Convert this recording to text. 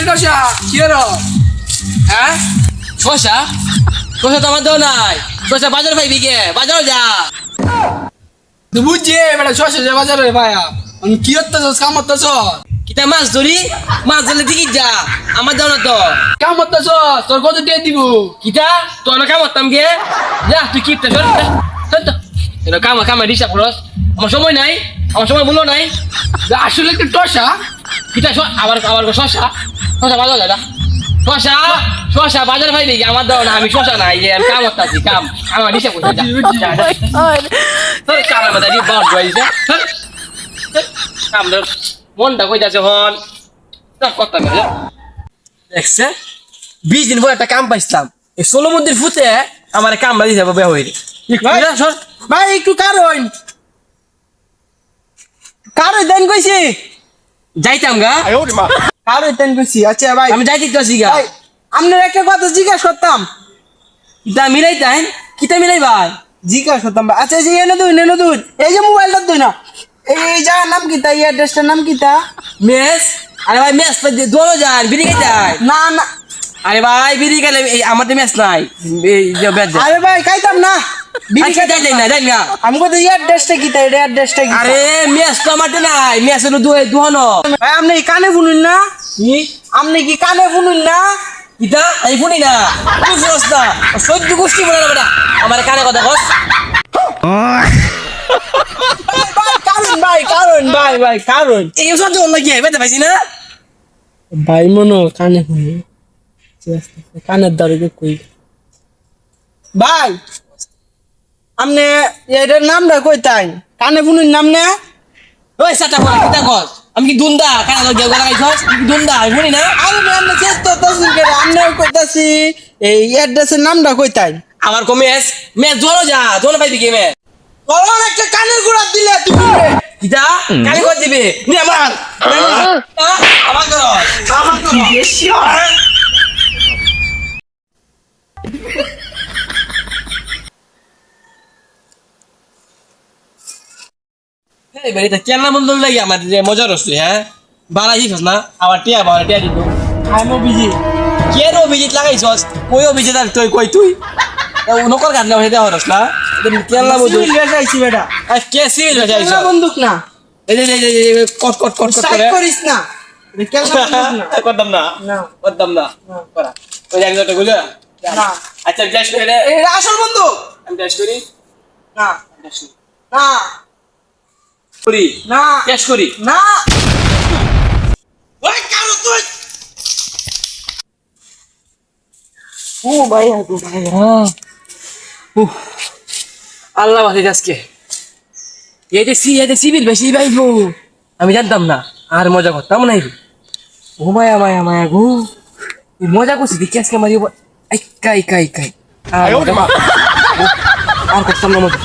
কিরোসা কি হলো? হ্যাঁ? শশা শশা তো আমার দেও নাই। শশা বাজার পাইবি কে? বাজার যা। বুঝছি বেটা শশা যে বাজারে ভাইয়া। আমি কি হতেছস কাম হতেছস কিতা মাছ ধরি? মাছ ধরলে ঠিকই যা। আমার দেও না তো। কাম হতেছস তোর কত দিয়ে দিব? কিতা? তোর না কাম করতাম গে যা তুই সর তো। কাম কাম ডিস্টার্ব করস। আমার সময় নাই। আমার সময় মূল্য নাই। আসলে একটু টসা কিতা আবার আবার শশা? শশা যা। শশা? শশা বাজার কি আমার দেও না আমি শশা নাই যে আমি কাম করতাছি কাম। আমার করতে যা। তোর হয়ে? কাম ধর। মনটা কই যাচ্ছে হন সব দেখছে? বিশ দিন পর একটা কাম পাইছিলাম। এই ষোলো মন্দির ফুতে আমার কাম বাজি যাব বে হইরে ভাই ভাই একটু কারণ। কারও দেন কইছি। যাইতাম গা। কারও দেন কইছি আচ্ছা ভাই। আমি যাইতে তো গা। আপনার একটা কথা জিজ্ঞাসা করতাম। কিতা মিলাই তাই? কিতা মিলাই ভাই? জিজ্ঞাসা করতাম ভাই। আচ্ছা এই যে এনে দুই এনে দুই। এই যে মোবাইলটা দুই না। এই জায়গার নাম কিতা? এই অ্যাড্রেসটার নাম কিতা? মেস? আরে ভাই মেস দোলো যান বিড়ি খাই না না। আরে ভাই বিড়ি গেলে আমাদের মেস নাই। যে আরে ভাই খাইতাম না। আচ্ছা আপনি কানে শুনুন না? কি? আপনি কি কানে শুনুন না? ইতা এই শুনি না। তুই না। সহ্য গোষ্ঠী বলে না আমার কানে কথা কস ভাই কারণ ভাই কারণ ভাই ভাই কারণ। এই সহ্য অন্য কি বেতে পাইছি না। ভাই মনো কানে শুনি। কানের দ্বারা কই ভাই আপনি এটার নামটা কই তাই? কানে শুনুন নাম না ওই সাটা বলা কিতা কস আমি কি দুন্দা? কানে তো লাগাইছস আমি কি দুন্দা? শুনি না? আমি আপনি চেষ্টা তসিল করে আপনি কইতাছি এই অ্যাড্রেসের নামটা কই তাই? আমার কো মেস মেস জোরো যা জোর পাইবি কি মেস? তখন একটা কানের গুড়া দিলে তুমি কিতা কানে কর দিবে? নি আমার আমার কর আমার কর এই বেরিতে কেন মন লাগি আমার যে মজা রসুই হ্যাঁ? বাড়াই দিছস না? আবার টিয়া বাবা টিয়া দিব আমি বিজি। কেন অভিজিৎ লাগাইছস? কই অভিজিৎ আর তুই কই তুই? নকল গান হয়ে দেওয়া রস না? সিভিল ড্রেস আইছি বেটা। কে সিভিল কেলা বন্দুক না। এই যে কট কট কট কট করে। করিস না। করতাম না। না। করতাম না। করা। ওই একজনটা গুলো আচ্ছা টেস্ট করে আসল বন্দুক আমি টেস্ট করি। না। না। করি। না। টেস্ট করি। না। ওই কারও তুই! ও উফ, আল্লাহ বাসে আজকে। এই যে সি এই যে সিভিল বেশি ভাইবো আমি জানতাম না আর মজা করতাম না ও মায়া মায়া মায়া গো। মজা করছি দেখি আজকে মারি আইকা আইকা আইকা আর করতাম না মজা।